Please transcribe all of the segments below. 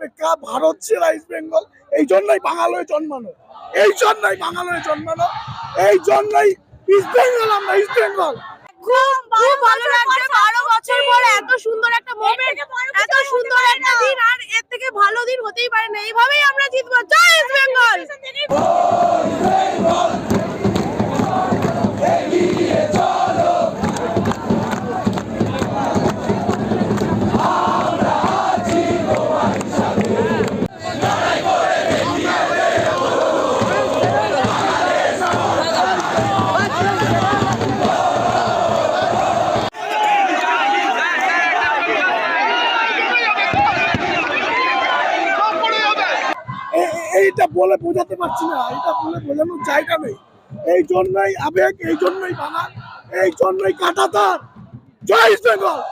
সারা ভারত সেরা ইস্ট বেঙ্গল? এই জন্যই বাঙাল হয়ে জন্মানো। এই জন্যই বাঙাল হয়ে জন্মানো। এই জন্যই ইস্ট বেঙ্গল আমরা ইস্ট বেঙ্গল খুব খুব ভালো লাগছে বারো বছর পর এত সুন্দর একটা মোমেন্ট এত সুন্দর একটা দিন আর এর থেকে ভালো দিন হতেই পারে না। এইভাবেই আমরা জিতবো। জয় ইস্ট বেঙ্গল এ- এ- বলে বোঝাতে পারছি না, এটা বলে বোঝানোর জায়গা নেই। এই জন্যই আবেগ, এই জন্যই বাঙাল এই জন্যই কাটাতার। জয় ইস্ট বেঙ্গল।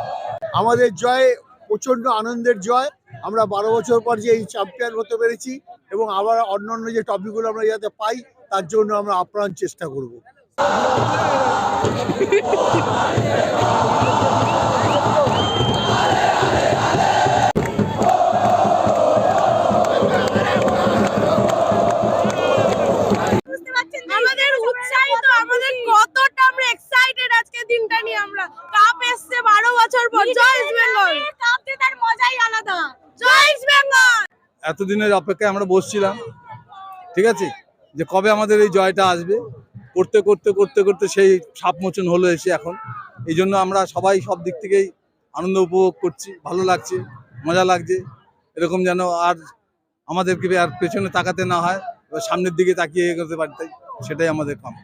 আমাদের জয় প্রচণ্ড আনন্দের জয়। আমরা বারো বছর পর যে এই চ্যাম্পিয়ন হতে পেরেছি এবং আবার অন্যান্য যে টপিকগুলো আমরা যাতে পাই, তার জন্য আমরা আপ্রাণ চেষ্টা করব। নিয়ে আমরা। কাপ এসছে বারো বছর পর। জয় ইস্ট বেঙ্গল কাপ জেতার মজাই আলাদা। জয় ইস্ট বেঙ্গল এতদিনের অপেক্ষায় আমরা বসছিলাম। ঠিক আছে? যে কবে আমাদের এই জয়টা আসবে? করতে করতে করতে করতে সেই সাপমোচন হলো এসে এখন। এই জন্য আমরা সবাই সব দিক থেকেই আনন্দ উপভোগ করছি। ভালো লাগছে মজা লাগছে। এরকম যেন আর আমাদেরকে আর পেছনে তাকাতে না হয় এবার সামনের দিকে তাকিয়ে এগোতে পারতে সেটাই আমাদের কাম।